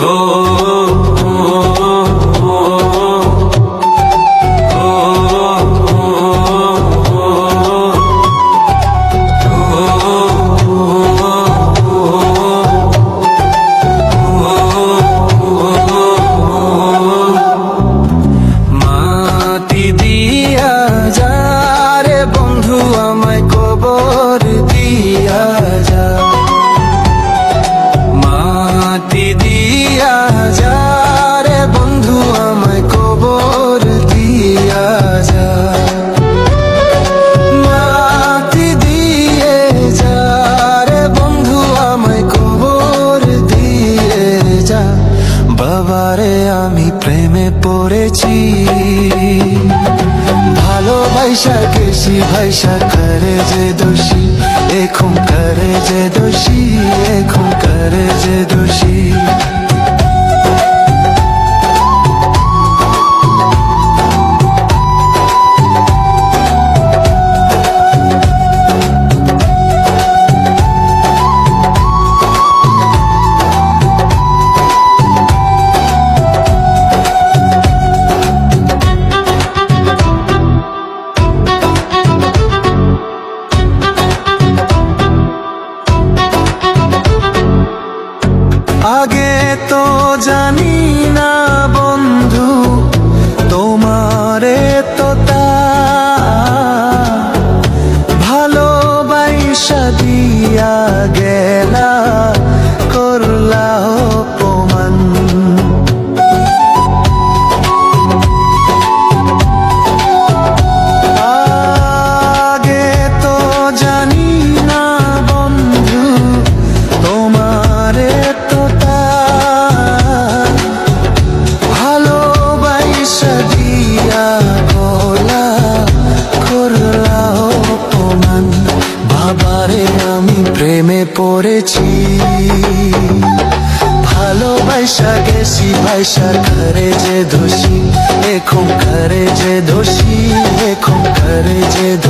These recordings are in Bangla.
গো বাবারে আমি প্রেমে পড়েছি। ভালো ভাইসা কেসি ভাইসা করে যে দোষী এখন করে যে দোষী এখন করে যে দোষী। আগে তো জানি না হাসি ভাইসার ঘরে যে দোষী এখন ঘরে যে দোষী এখন ঘরে যে দোষী।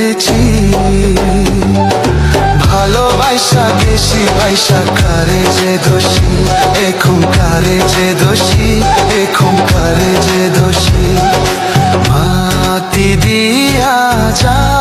দোষী পয়সা কারে যে দোষী এখন কারে যে দোষী এখন কারে যে দোষী। মাতি দিয়া যা